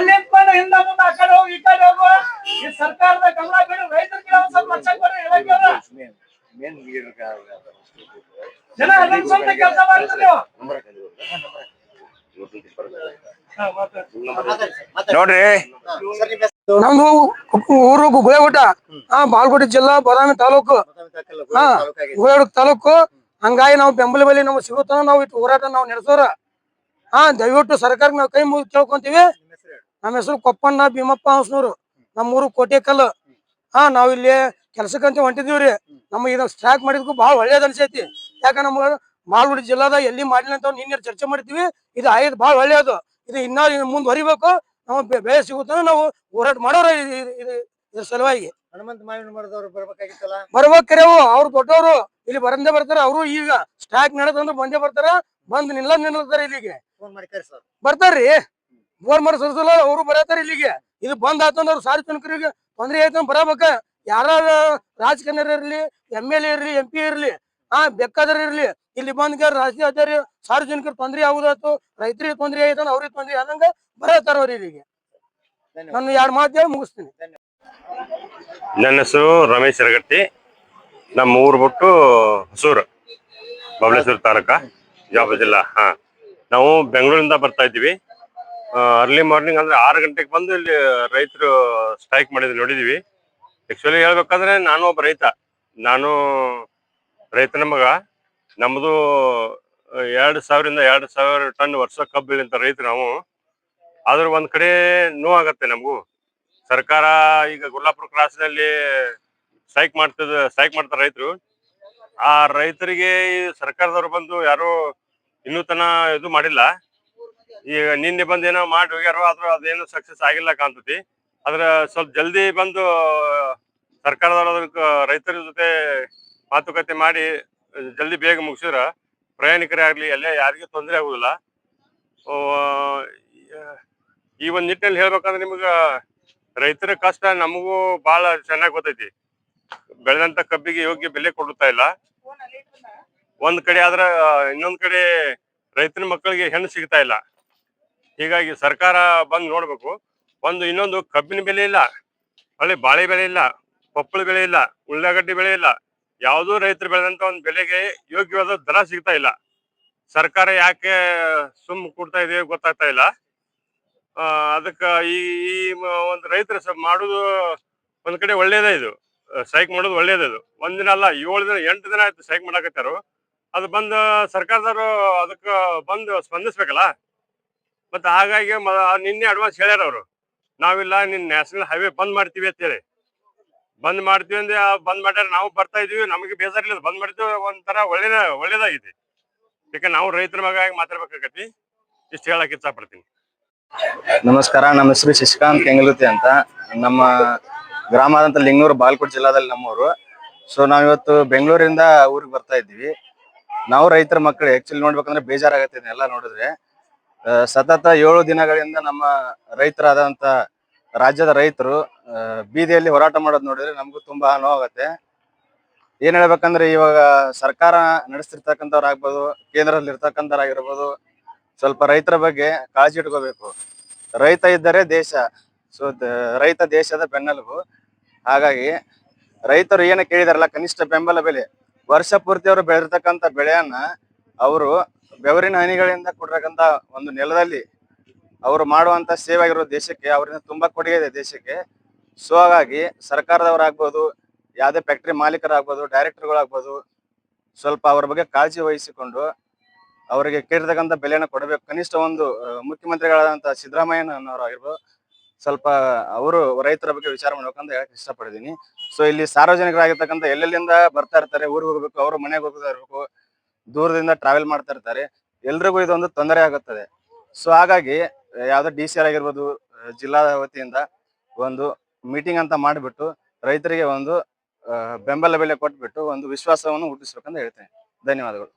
ನಿಂತ್ಕೊಂಡು ಹಿಂದ ಮುಂದೆ ಹೋಗಿ ಈ ಕಡೆ ಈ ಸರ್ಕಾರದ ಗಮನ ಬಿಡು ರೈತರ ಗಿಡ ಒಂದ್ ಸ್ವಲ್ಪ ಲಕ್ಷ ಬರ್ರಿ ಇಲಾಖೆ ಅವ್ರ. ಜನ ಅದನ್ನ ಕೆಲಸ. ನೋಡ್ರಿ ನಮ್ದು ಊರು ಗುಳೇಗುಡ್ಡ ಹಾ ಬಾಲ್ಕೋಟೆ ಜಿಲ್ಲಾ ಬಾದಾಮಿ ತಾಲೂಕು. ಹಾ ಗುಳೇಗುಡ್ಡ ತಾಲೂಕು. ಹಂಗಾಗಿ ನಾವು ಬೆಂಬಲ ಬೆಲೆ ನಮ್ಗೆ ಸಿಗುತ್ತ ನಾವು ಇಟ್ಟು ಹೋರಾಟ ನಾವು ನಡೆಸೋರ. ಹಾ ದಯವಿಟ್ಟು ಸರ್ಕಾರಕ್ಕೆ ನಾವು ಕೈ ಮುಗಿದು ಕೇಳ್ಕೊಂತೀವಿ. ನಮ್ಮ ಹೆಸರು ಕೊಪ್ಪಣ್ಣ ಭೀಮಪ್ಪ ಹಂಸನೂರು ನಮ್ಮೂರು ಕೋಟೆಕಲ್ಲು. ಹಾ ನಾವ್ ಇಲ್ಲಿ ಕೆಲ್ಸಕ್ಕಂತ ಹೊಂಟಿದೀವ್ರಿ ನಮ್ಮ ಇದು ಸ್ಟ್ರಾಕ್ ಮಾಡಿದ್ಕು ಬಹಳ ಒಳ್ಳೇದ್ ಅನ್ಸೈತಿ. ಯಾಕಂದ್ರೆ ನಮ್ಗ ಮಾಲ್ಗುಡಿ ಜಿಲ್ಲಾದ ಎಲ್ಲಿ ಮಾಡಿಲ್ಲ ಅಂತ ನಿನ್ನೆ ಚರ್ಚೆ ಮಾಡ್ತೀವಿ ಇದು ಆಯ್ತು ಬಹಳ ಒಳ್ಳೇದು. ಇದು ಇನ್ನ ಮುಂದುವರಿಬೇಕು ನಾವು ಬೆಳೆ ಸಿಗುತ್ತಾನ ನಾವು ಹೋರಾಟ ಮಾಡೋರ ಇದು- ಇದು- ಇದು- ಇದ್ರ ಸಲುವಾಗಿ. ಹನುಮಂತ ಮಾವಿನ ಮರದವ್ರು ಬರ್ಬೇಕಾಗಿತ್ತಲ್ಲ? ಬರ್ಬೇಕ್ರಿ ಅವು ಅವ್ರು. ದೊಡ್ಡವರು. ಇಲ್ಲಿ ಬರಂದೇ ಬರ್ತಾರ. ಅವರು ಈಗ ಸ್ಟಾಕ್ ನಡೆದಂದ್ರೆ ಬಂದೇ ಬರ್ತಾರ. ಬಂದ್ ನಿಲ್ಲ ನಿಲ್ಲತಾರ ಇಲ್ಲಿಗೆ. ಫೋನ್ ಮಾಡಿ ಕರಿ ಸರ್ ಬರ್ತಾರ್ರಿ. ಫೋನ್ ಮಾಡಿ ಸರ್ಸಲ್ಲ ಅವರು ಬರತಾರ ಇಲ್ಲಿಗೆ. ಇದು ಬಂದ್ ಆತಂದ್ರ ಅವ್ರು ಸಾರ್ವಜನಿಕರಿಗೆ ತೊಂದ್ರೆ ಆಯ್ತು ಬರಬೇಕ. ಯಾರ ರಾಜಕಾರಣ ಇರ್ಲಿ ಎಂ ಎಲ್ ಎ ಇರ್ಲಿ ಎಂ ಪಿ ಇರ್ಲಿ ಹಾ ಬೇಕಾದ್ರ ಇರ್ಲಿ. ಇಲ್ಲಿ ಬಂದ್ ರಾಜಕೀಯ ಆಚಾರ್ಯ ಸಾರ್ವಜನಿಕರ ತೊಂದ್ರೆ ಆಗುದಾಯ್ತು ರೈತರಿಗೆ ತೊಂದ್ರೆ ಆಯ್ತು ಅವ್ರಿಗೆ ತೊಂದ್ರೆ ಆದಂಗ ಬರತಾರ ಅವ್ರು ಇಲ್ಲಿಗೆ ನಾನು ಎರಡು ಮಾತು ಮುಗಿಸ್ತೀನಿ. ನನ್ನ ಹೆಸರು ರಮೇಶ್ ಹರಗಟ್ಟಿ. ನಮ್ಮ ಊರು ಬಿಟ್ಟು ಹಸೂರು ಬಬಲೇಶ್ವರ ತಾಲೂಕ ಜಾಬ್ ಜಿಲ್ಲಾ ಹಾ. ನಾವು ಬೆಂಗಳೂರಿಂದ ಬರ್ತಾ ಇದ್ದೀವಿ. ಅರ್ಲಿ ಮಾರ್ನಿಂಗ್ ಅಂದ್ರೆ ಆರು ಗಂಟೆಗೆ ಬಂದು ಇಲ್ಲಿ ರೈತರು ಸ್ಟ್ರೈಕ್ ಮಾಡಿದ್ರು ನೋಡಿದೀವಿ. ಆಕ್ಚುಲಿ ಹೇಳ್ಬೇಕಂದ್ರೆ ನಾನು ಒಬ್ಬ ರೈತ. ನಾನು ರೈತನ ಮಗ ನಮ್ಮದು ಎರಡು ಸಾವಿರದಿಂದ ಎರಡು ಸಾವಿರ ಟನ್ ವರ್ಷ ಕಬ್ಬು ರೈತರು ನಾವು. ಆದ್ರೆ ಒಂದ್ ಕಡೆ ನೋವಾಗತ್ತೆ ನಮಗೂ. ಸರ್ಕಾರ ಈಗ ಗುಲ್ಲಾಪುರ ಕ್ರಾಸ್ನಲ್ಲಿ ಸ್ಟ್ರೈಕ್ ಮಾಡ್ತದ, ಸ್ಟ್ರೈಕ್ ಮಾಡ್ತಾರೆ ರೈತರು. ಆ ರೈತರಿಗೆ ಈ ಸರ್ಕಾರದವ್ರು ಬಂದು ಯಾರು ಇನ್ನೂ ತನ ಇದು ಮಾಡಿಲ್ಲ. ಈಗ ನಿನ್ನೆ ಬಂದು ಏನೋ ಮಾಡಿ ಹೋಗ್ಯಾರೋ, ಆದ್ರೂ ಅದೇನು ಸಕ್ಸಸ್ ಆಗಿಲ್ಲ ಕಾಣ್ತತಿ. ಆದ್ರೆ ಸ್ವಲ್ಪ ಜಲ್ದಿ ಬಂದು ಸರ್ಕಾರದವ್ರ ರೈತರ ಜೊತೆ ಮಾತುಕತೆ ಮಾಡಿ, ಜಲ್ದಿ ಬೇಗ ಮುಗಿಸಿದ್ರ ಪ್ರಯಾಣಿಕರೇ ಆಗಲಿ ಎಲ್ಲ ಯಾರಿಗೂ ತೊಂದರೆ ಆಗುದಿಲ್ಲ. ಈ ಒಂದು ನಿಟ್ಟಿನಲ್ಲಿ ಹೇಳ್ಬೇಕಂದ್ರೆ ನಿಮ್ಗೆ ರೈತರ ಕಷ್ಟ ನಮಗೂ ಬಹಳ ಚೆನ್ನಾಗಿ ಗೊತ್ತೈತಿ. ಬೆಳೆದಂತ ಕಬ್ಬಿಗೆ ಯೋಗ್ಯ ಬೆಲೆ ಕೊಡುತ್ತಾ ಇಲ್ಲ. ಒಂದ್ ಕಡೆ ಆದ್ರ, ಇನ್ನೊಂದ್ ಕಡೆ ರೈತನ ಮಕ್ಕಳಿಗೆ ಹೆಣ್ಣು ಸಿಗ್ತಾ ಇಲ್ಲ. ಹೀಗಾಗಿ ಸರ್ಕಾರ ಬಂದು ನೋಡ್ಬೇಕು. ಒಂದು ಇನ್ನೊಂದು ಕಬ್ಬಿನ ಬೆಲೆ ಇಲ್ಲ. ಹೊಳ್ಳಿ ಬಾಳೆ ಬೆಲೆ ಇಲ್ಲ. ಪಪ್ಪಳ ಬೆಳೆ ಇಲ್ಲ. ಉಳ್ಳಾಗಡ್ಡಿ ಬೆಳೆ ಇಲ್ಲ. ಯಾವುದೂ ರೈತರು ಬೆಳೆದಂತ ಒಂದು ಬೆಲೆಗೆ ಯೋಗ್ಯವಾದ ದರ ಸಿಗ್ತಾ ಇಲ್ಲ. ಸರ್ಕಾರ ಯಾಕೆ ಸುಮ್ಮ ಕೊಡ್ತಾ ಇದೆ ಗೊತ್ತಾಗ್ತಾ ಇಲ್ಲ. ಅದಕ್ಕೆ ಈ ಈ ಒಂದು ರೈತರು ಮಾಡುದು ಒಂದ್ ಕಡೆ ಒಳ್ಳೇದೇ ಇದು. ಸ್ಟ್ರೈಕ್ ಮಾಡೋದು ಒಳ್ಳೇದೇ ಇದು. ಒಂದಿನ ದಿನ ಅಲ್ಲ, ಏಳು ದಿನ, ಎಂಟು ದಿನ ಆಯ್ತು ಸ್ಟ್ರೈಕ್ ಮಾಡಕತ್ತಾರು. ಅದು ಬಂದು ಸರ್ಕಾರದವರು ಅದಕ್ಕೆ ಬಂದು ಸ್ಪಂದಿಸ್ಬೇಕಲ್ಲ. ಮತ್ತೆ ಹಾಗಾಗಿ ನಿನ್ನೆ ಅಡ್ವಾನ್ಸ್ ಹೇಳ್ಯಾರ ಅವರು ನಾವಿಲ್ಲ ನಿನ್ನ ನ್ಯಾಷನಲ್ ಹೈವೇ ಬಂದ್ ಮಾಡ್ತೀವಿ ಅಂತೇಳಿ. ಬಂದ್ ಮಾಡ್ತೀವಿ ಅಂದ್ರೆ ಬಂದ್ ಮಾಡ್ಯಾರ, ನಾವು ಬರ್ತಾ ಇದೀವಿ, ನಮಗೆ ಬೇಜಾರಿಲ್ಲ ಬಂದ್ ಮಾಡ್ತೀವಿ ಒಂಥರ ಒಳ್ಳೇದ ಒಳ್ಳೇದಾಗಿದೆ. ಯಾಕಂದ್ರೆ ನಾವು ರೈತರ ಮಗ ಮಾತಾಡ್ಬೇಕಾಗತಿ ಇಷ್ಟು ಹೇಳಕ್ ಇಷ್ಟಪಡ್ತೀನಿ. ನಮಸ್ಕಾರ, ನಮ್ಮ ಹೆಸರು ಶಶಿಕಾಂತ್ ಕೆಂಗಲುತಿ ಅಂತ. ನಮ್ಮ ಗ್ರಾಮ ಆದಂತ ಲಿಂಗನೂರು ಬಾಲ್ಕೋಟ್ ಜಿಲ್ಲಾದಲ್ಲಿ ನಮ್ಮೂರು. ಸೊ ನಾವಿವತ್ತು ಬೆಂಗಳೂರಿಂದ ಊರಿಗೆ ಬರ್ತಾ ಇದ್ದೀವಿ. ನಾವು ರೈತರ ಮಕ್ಕಳು ಆಕ್ಚುಲಿ ನೋಡ್ಬೇಕಂದ್ರೆ ಬೇಜಾರಾಗತ್ತೆ ಎಲ್ಲ ನೋಡಿದ್ರೆ. ಸತತ ಏಳು ದಿನಗಳಿಂದ ನಮ್ಮ ರೈತರಾದಂತ ರಾಜ್ಯದ ರೈತರು ಬೀದಿಯಲ್ಲಿ ಹೋರಾಟ ಮಾಡೋದು ನೋಡಿದ್ರೆ ನಮಗೂ ತುಂಬಾ ನೋವಾಗತ್ತೆ ಏನ್ ಹೇಳ್ಬೇಕಂದ್ರೆ ಇವಾಗ ಸರ್ಕಾರ ನಡೆಸ್ತಿರ್ತಕ್ಕಂಥವ್ರಾಗ್ಬೋದು ಕೇಂದ್ರದಲ್ಲಿ ಇರ್ತಕ್ಕಂಥವ್ರಾಗಿರ್ಬೋದು ಸ್ವಲ್ಪ ರೈತರ ಬಗ್ಗೆ ಕಾಳಜಿ ಇಟ್ಕೋಬೇಕು. ರೈತ ಇದ್ದರೆ ದೇಶ, ಸೊ ರೈತ ದೇಶದ ಬೆನ್ನೆಲುಬು. ಹಾಗಾಗಿ ರೈತರು ಏನ ಕೇಳಿದಾರಲ್ಲ, ಕನಿಷ್ಠ ಬೆಂಬಲ ಬೆಲೆ. ವರ್ಷ ಪೂರ್ತಿ ಅವರು ಬೆಳೆದಿರ್ತಕ್ಕಂಥ ಬೆಳೆಯನ್ನ ಅವರು ಬೆವರಿನ ಹನಿಗಳಿಂದ ಕೊಡ್ತಕ್ಕಂತ ಒಂದು ನೆಲದಲ್ಲಿ ಅವರು ಮಾಡುವಂತ ಸೇವೆ ಆಗಿರೋ ದೇಶಕ್ಕೆ, ಅವರಿಂದ ತುಂಬಾ ಕೊಡುಗೆ ಇದೆ ದೇಶಕ್ಕೆ. ಸೊ ಹಾಗಾಗಿ ಸರ್ಕಾರದವರಾಗ್ಬೋದು, ಯಾವುದೇ ಫ್ಯಾಕ್ಟ್ರಿ ಮಾಲೀಕರಾಗ್ಬೋದು ಡೈರೆಕ್ಟರ್ಗಳಾಗ್ಬೋದು ಸ್ವಲ್ಪ ಅವ್ರ ಬಗ್ಗೆ ಕಾಳಜಿ ವಹಿಸಿಕೊಂಡು ಅವರಿಗೆ ಕೇಳಿರ್ತಕ್ಕಂಥ ಬೆಲೆನ ಕೊಡಬೇಕು. ಕನಿಷ್ಠ ಒಂದು ಮುಖ್ಯಮಂತ್ರಿಗಳಾದಂಥ ಮುಖ್ಯಮಂತ್ರಿಗಳಾದಂತ ಸಿದ್ದರಾಮಯ್ಯನವರು ಆಗಿರ್ಬೋದು ಸ್ವಲ್ಪ ಅವರು ರೈತರ ಬಗ್ಗೆ ವಿಚಾರ ಮಾಡ್ಬೇಕಂತ ಹೇಳಕ್ ಇಷ್ಟಪಡ್ತೀನಿ. ಸೊ ಇಲ್ಲಿ ಸಾರ್ವಜನಿಕರಾಗಿರ್ತಕ್ಕಂಥ ಎಲ್ಲೆಲ್ಲಿಂದ ಬರ್ತಾ ಇರ್ತಾರೆ, ಊರಿಗೆ ಹೋಗ್ಬೇಕು, ಅವರು ಮನೆಗೆ ಹೋಗ್ತಾ ಇರಬೇಕು, ದೂರದಿಂದ ಟ್ರಾವೆಲ್ ಮಾಡ್ತಾ ಇರ್ತಾರೆ, ಎಲ್ರಿಗೂ ಇದೊಂದು ತೊಂದರೆ ಆಗುತ್ತದೆ. ಸೊ ಹಾಗಾಗಿ, ಯಾವುದೋ ಡಿ ಸಿ ಆರ್ ಆಗಿರ್ಬೋದು, ಜಿಲ್ಲಾ ವತಿಯಿಂದ ಒಂದು ಮೀಟಿಂಗ್ ಅಂತ ಮಾಡಿಬಿಟ್ಟು ರೈತರಿಗೆ ಒಂದು ಬೆಂಬಲ ಬೆಲೆ ಕೊಟ್ಬಿಟ್ಟು ಒಂದು ವಿಶ್ವಾಸವನ್ನು ಹುಟ್ಟಿಸ್ಬೇಕಂತ ಹೇಳ್ತೇನೆ. ಧನ್ಯವಾದಗಳು.